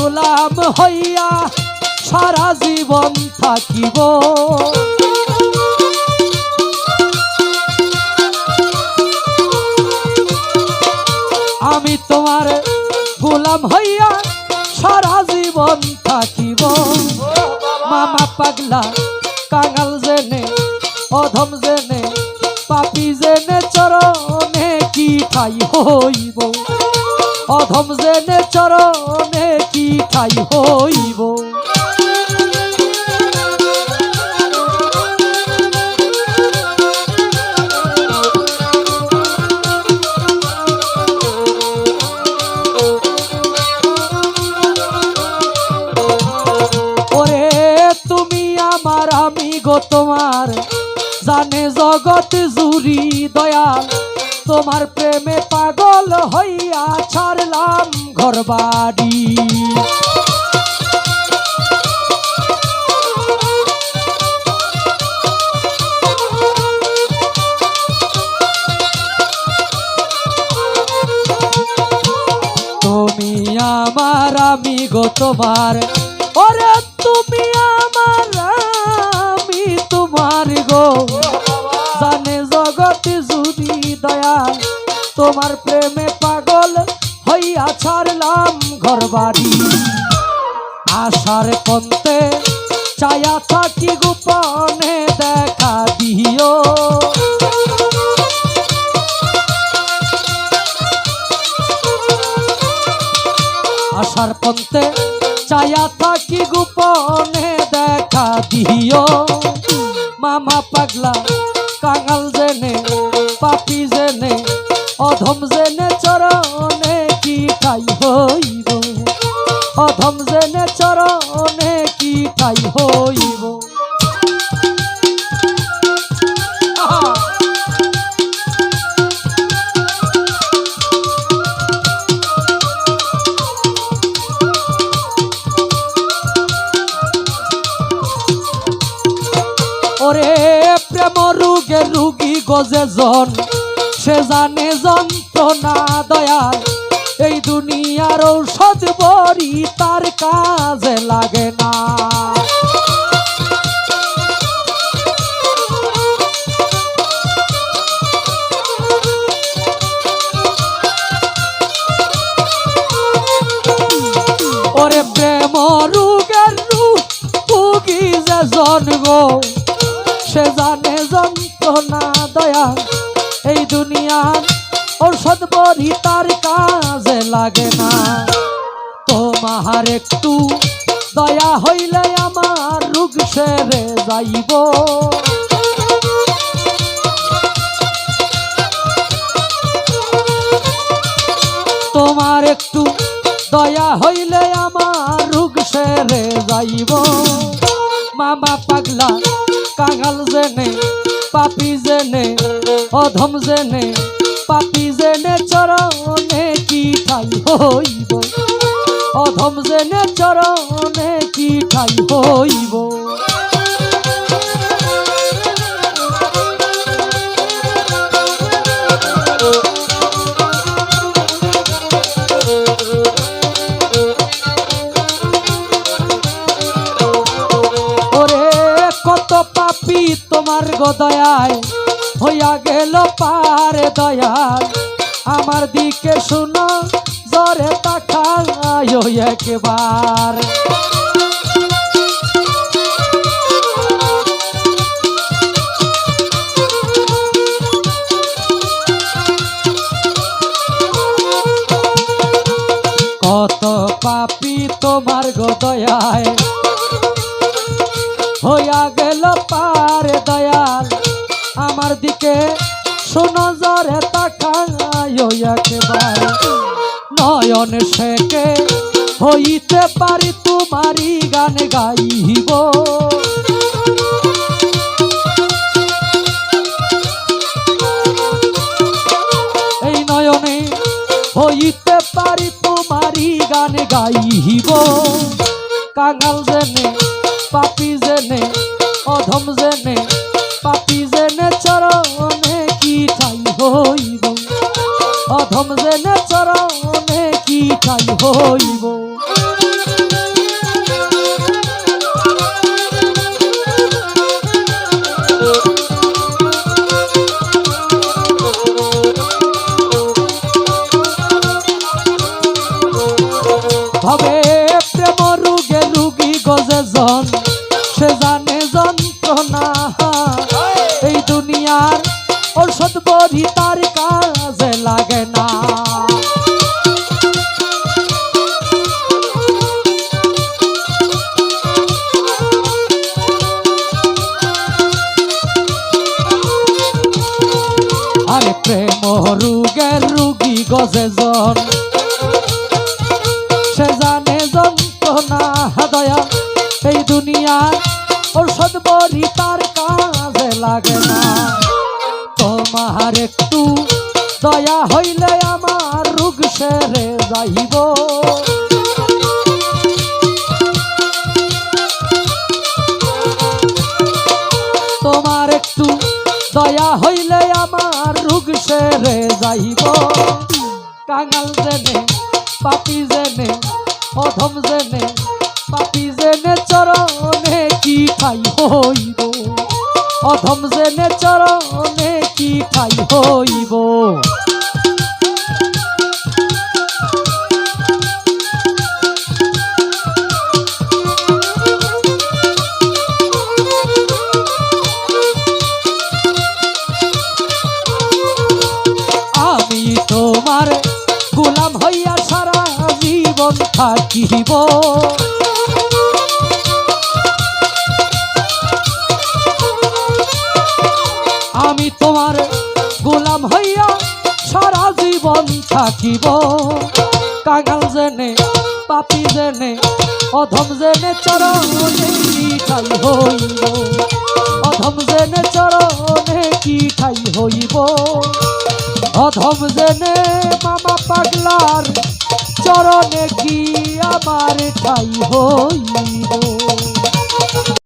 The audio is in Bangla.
গোলাম হইয়া সারা জীবন থাকিব। আমি তোমার গোলাম হইয়া সারা জীবন থাকিব। মামা পাগলা, কাঙাল জেনে, অধম জেনে, পাপি জেনে, চরণে কি ঠাই হইব? অধম জেনে, চরণে ঠাই হইব। আমি গো তোমার জানে জুরি দয়াল তোমার প্রেমে পাগল হইয়া ছাড়লাম ঘর বাড়ি তুমি আমার আমি গো তোমার, ওরে তুমি আমার আমি তোমার গো। জানে জগৎ যদি দয়াল, তোমার প্রেমে পাগল হইয়া ছাড়লাম ঘর বাড়ি আশার পন্তে চায়া থাকি গোপনে দেখা দিও। আশার পন্তে চায়া থাকি গোপনে দেখা দিও। মামা পাগলা, কাঙাল জেনে পাপি জেনে, অধম জেনে চরণে কি ঠাই হইব অধম জেনে চরণে কি ঠাই হইব! ওরে প্রেম রুগে রুগী গজে জন। সে জানে যন্ত্রণা দয়াল। এই দুনিয়ার ঔষধ বড়ি তার কাজে লাগে না। ওরে প্রেম রুগের রুগী যে জন্ম সে জানে যন্ত্রণা দয়া। এই দুনিয়ার ঔষধ বড়ি তার কাজে লাগে না। তোমার একটু দয়া হইলে আমার রোগ সেরে যাইব। তোমার একটু দয়া হইলে আমার রোগ সেরে যাইব। মামা পাগলা কাঙাল জেনে, পাপি জেনে, অধম জেনে, পাপি জেনে চরণে কি ঠাই হইব? অধম জেনে চরণে কি ঠাই হইব? তোমার গদয়ায় হইয়া গেল পারে দয়াল। আমার দিকে শুনো জরে তাকায় একবার। কত পাপি তোমার গদয়ায় হইয়া গেল পারে দয়াল। আমার দিকে শোনো জরে একেবারে। নয়ন শেখে হইতে পারি তোমারি গান গাইব। এই নয়নে হইতে পারি তোমারি গান গাইব। কাঙাল জেনে পাপি জেনে, অধম জেনে, পাপি জেনে চরণে কি ঠাই হইব? অধম জেনে চরণে কি ঠাই হইব? প্রেম রুগের রুগী গজে জন। সে জানে যন্ত্রণা দয়া এই দুনিয়ার ঔষধ বড়ি তার কাজে লাগে না। তোমার একটু দয়া হইলে আমার রোগ সেরে যাইব। তোমার একটু দয়া হইলে আমার রুগ সেরে যাইব। কাঙাল জেনে, পাপি জেনে, অধম জেনে, পাপি জেনে চরণে কি খাই হইব? অধম জেনে চরণে কি খাই হইব? থাকিব। আমি তোমার গোলাম হইয়া সারা জীবন থাকিব। কাঙাল জেনে, পাপি জেনে, অধম জেনে চরণে কি খাই হইব? অধম জেনে চরণে কি খাই হইব? অধম জেনে মামা পাগলার চরণে কি আমার ঠাই হইব